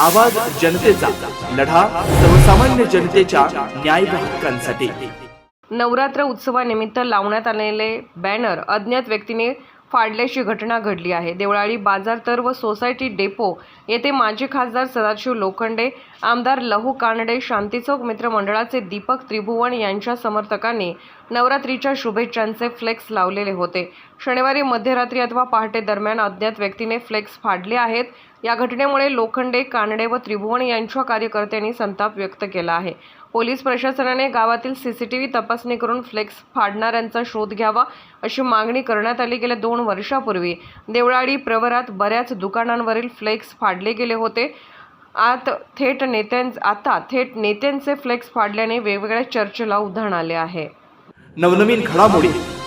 आवाज जनतेचा लढा सर्वसामान्य जनतेच्या न्याय हक्कांसाठी. नवरात्र उत्सवानिमित्त लावण्यात आलेले बॅनर अज्ञात व्यक्तीने फाडल्याची घटना घडली आहे. देवळाळी बाजार तर व सोसायटी डेपो येथे माजी खासदार सदाशिव लोखंडे आमदार लहू कानडे शांतीचौक मित्रमंडळाचे दीपक त्रिभुवन यांच्या समर्थकांनी नवरात्रीच्या शुभेच्छांचे फ्लेक्स लावलेले होते. शनिवारी मध्यरात्री अथवा पहाटे दरम्यान अज्ञात व्यक्तीने फ्लेक्स फाडले आहेत. या घटनेमुळे लोखंडे कानडे व त्रिभुवन यांच्या कार्यकर्त्यांनी संताप व्यक्त केला आहे. पोलीस प्रशासनाने गावातील सीसीटीव्ही तपासणी करून फ्लेक्स फाडणाऱ्यांचा शोध घ्यावा अशी मागणी करण्यात आली गेल्या दोन वर्षापूर्वी. देवळाडी प्रवरात बऱ्याच दुकानांवरील फ्लेक्स फाडले गेले होते. आत थेट नेत्यां आता थेट नेत्यांचे फ्लेक्स फाडल्याने वेगवेगळ्या चर्चेला उधाण आले आहे. नवनवीन घडामोडी